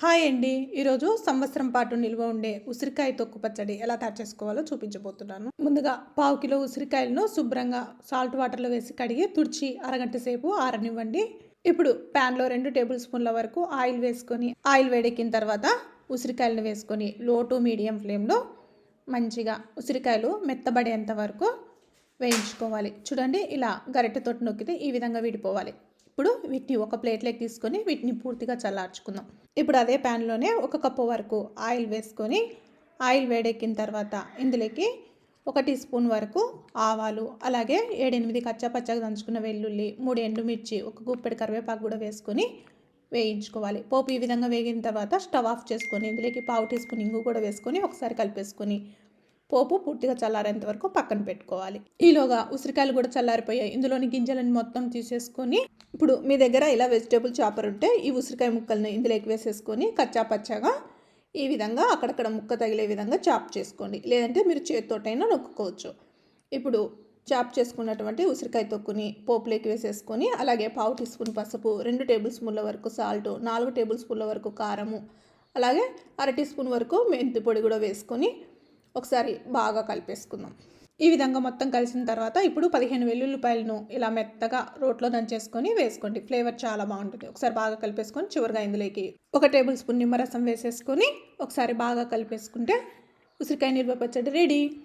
Hi అండి. ఈరోజు సంవత్సరం పాటు నిల్వ ఉండే ఉసిరికాయ తొక్కు పచ్చడి ఎలా తయారు చేసుకోవాలో చూపించబోతున్నాను. ముందుగా పావు కిలో ఉసిరికాయలను శుభ్రంగా సాల్ట్ వాటర్లో వేసి కడిగి తుడిచి అరగంట సేపు ఆరనివ్వండి. ఇప్పుడు ప్యాన్లో రెండు టేబుల్ స్పూన్ల వరకు ఆయిల్ వేసుకొని ఆయిల్ వేడెక్కిన తర్వాత ఉసిరికాయలను వేసుకొని లో టు మీడియం ఫ్లేమ్లో మంచిగా ఉసిరికాయలు మెత్తబడేంత వరకు వేయించుకోవాలి. చూడండి ఇలా గరిటెతోటి నొక్కితే ఈ విధంగా విడిపోవాలి. ఇప్పుడు వీటిని ఒక ప్లేట్లోకి తీసుకొని వీటిని పూర్తిగా చల్లార్చుకుందాం. ఇప్పుడు అదే ప్యాన్లోనే ఒక కప్పు వరకు ఆయిల్ వేసుకొని ఆయిల్ వేడెక్కిన తర్వాత ఇందులోకి ఒక టీ స్పూన్ వరకు ఆవాలు అలాగే ఏడెనిమిది కచ్చాపచ్చగా దంచుకున్న వెల్లుల్లి మూడు ఎండుమిర్చి ఒక గుప్పెడు కరివేపాకు కూడా వేసుకొని వేయించుకోవాలి. పోపు ఈ విధంగా వేగిన తర్వాత స్టవ్ ఆఫ్ చేసుకొని ఇందులోకి పావు టీ స్పూన్ ఇంగు కూడా వేసుకొని ఒకసారి కలిపేసుకొని పోపు పూర్తిగా చల్లారేంత వరకు పక్కన పెట్టుకోవాలి. ఈలోగా ఉసిరికాయలు కూడా చల్లారిపోయాయి. ఇందులోని గింజలను మొత్తం తీసేసుకొని ఇప్పుడు మీ దగ్గర ఇలా వెజిటేబుల్ చాపర్ ఉంటే ఈ ఉసిరికాయ ముక్కలను ఇందులోకి వేసేసుకొని కచ్చా పచ్చగా ఈ విధంగా అక్కడక్కడ ముక్క తగిలే విధంగా చాప్ చేసుకోండి. లేదంటే మీరు చేతితోటైనా నొక్కుకోవచ్చు. ఇప్పుడు చాప్ చేసుకున్నటువంటి ఉసిరికాయ తొక్కుని పోపులోకి వేసేసుకొని అలాగే పావు టీ స్పూన్ పసుపు రెండు టేబుల్ స్పూన్ల వరకు సాల్ట్ నాలుగు టేబుల్ స్పూన్ల వరకు కారము అలాగే అర టీ స్పూన్ వరకు మెంతి పొడి కూడా వేసుకొని ఒకసారి బాగా కలిపేసుకుందాం. ఈ విధంగా మొత్తం కలిసిన తర్వాత ఇప్పుడు పదిహేను వెల్లుల్లిపాయలను ఇలా మెత్తగా రోట్లో దంచేసుకొని వేసుకోండి. ఫ్లేవర్ చాలా బాగుంటుంది. ఒకసారి బాగా కలిపేసుకొని చివరిగా ఇందులోకి ఒక టేబుల్ స్పూన్ నిమ్మరసం వేసేసుకొని ఒకసారి బాగా కలిపేసుకుంటే ఉసిరికాయ నిల్వ పచ్చడి రెడీ.